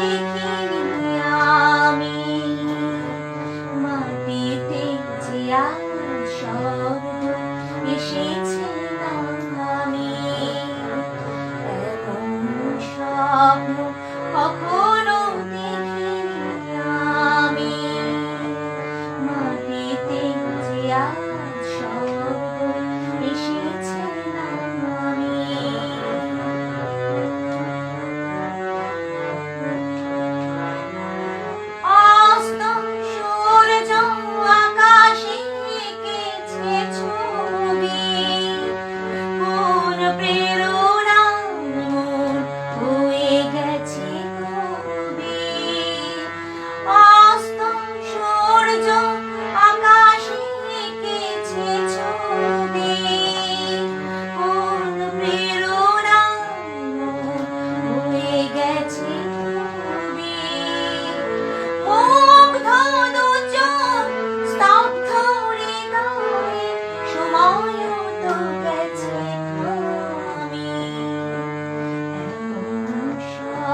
দেখিনি আমি। মাটিতে যে আমার স্বর্ণ এসেছে আমি। এমন স্বপ্ন কখনো দেখিনি আমি। মাটিতে যে আমার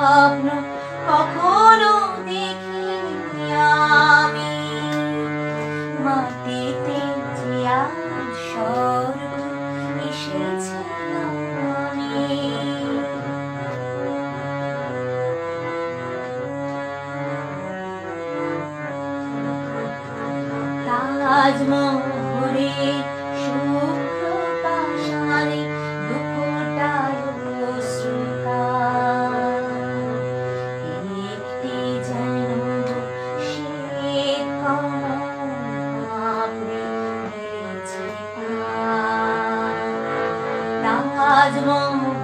স্বপ্ন কখনো দেখিনি আমি। মাটিতে যে স্বর্গ এসেছে তাজমহলে তার। রাজমোহরে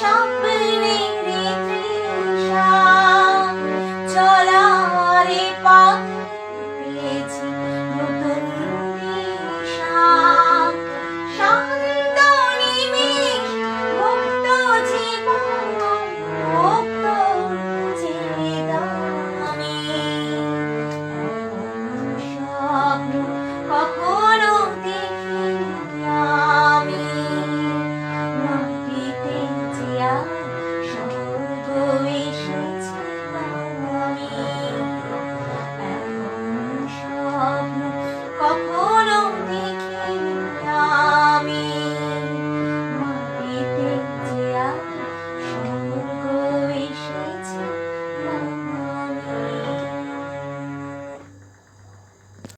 shopping.